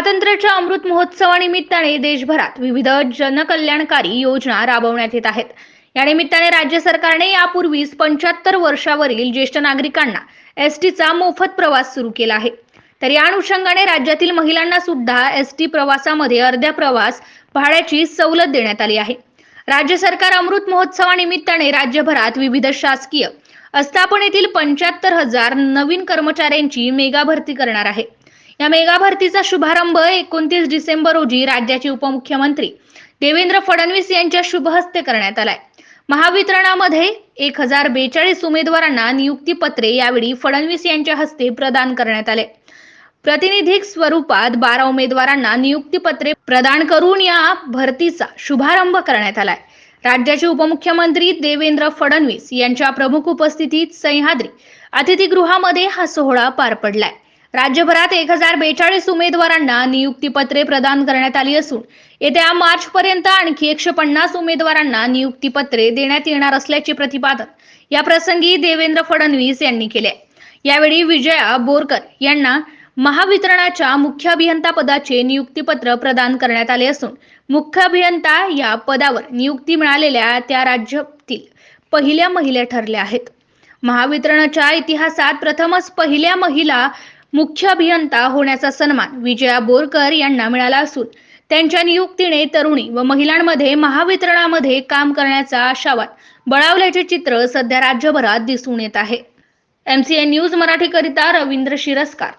स्वातंत्र्याच्या अमृत महोत्सवानिमित्ताने देशभरात विविध जनकल्याणकारी योजना राबवण्यात येत आहेत. या निमित्ताने राज्य सरकारने यापूर्वीच पंच्याहत्तर वर्षावरील ज्येष्ठ नागरिकांना एस टीचा मोफत प्रवास सुरू केला आहे. तर या अनुषंगाने राज्यातील महिलांना सुद्धा एस टी प्रवासामध्ये अर्ध्या प्रवास भाड्याची सवलत देण्यात आली आहे. राज्य सरकार अमृत महोत्सवानिमित्ताने राज्यभरात विविध शासकीय आस्थापनेतील पंच्याहत्तर हजार नवीन कर्मचाऱ्यांची मेगा भरती करणार आहे. या मेगा भरतीचा शुभारंभ एकोणतीस डिसेंबर रोजी राज्याचे उपमुख्यमंत्री देवेंद्र फडणवीस यांच्या शुभ हस्ते करण्यात आलाय. महावितरणामध्ये एक हजार बेचाळीस उमेदवारांना नियुक्ती यावेळी फडणवीस यांच्या हस्ते प्रदान करण्यात आले. प्रातिनिधिक स्वरूपात बारा उमेदवारांना नियुक्तीपत्रे प्रदान करून या भरतीचा शुभारंभ करण्यात आलाय. राज्याचे उपमुख्यमंत्री देवेंद्र फडणवीस यांच्या प्रमुख उपस्थितीत सह्याद्री अतिथीगृहामध्ये हा सोहळा पार पडलाय. राज्यभरात एक हजार बेचाळीस उमेदवारांना नियुक्तीपत्रे प्रदान करण्यात आली असून येत्या मार्च पर्यंत आणखी एकशे पन्नास उमेदवारांना नियुक्तीपत्रे देण्यात येणार असल्याचे प्रतिपादन या प्रसंगी देवेंद्र फडणवीस यांनी केले. यावेळी विजया बोरकर यांना महावितरणाच्या मुख्य अभियंता पदाचे नियुक्तीपत्र प्रदान करण्यात आले असून मुख्य अभियंता या पदावर नियुक्ती मिळालेल्या त्या राज्यातील पहिल्या महिला ठरल्या आहेत. महावितरणाच्या इतिहासात प्रथमच पहिल्या महिला मुख्य अभियंता होण्याचा सन्मान विजया बोरकर यांना मिळाला असून त्यांच्या नियुक्तीने तरुणी व महिलांमध्ये महावितरणामध्ये काम करण्याचा आशावाद बळावल्याचे चित्र सध्या राज्यभरात दिसून येत आहे. एमसीएन न्यूज मराठीकरिता रवींद्र शिरस्कार.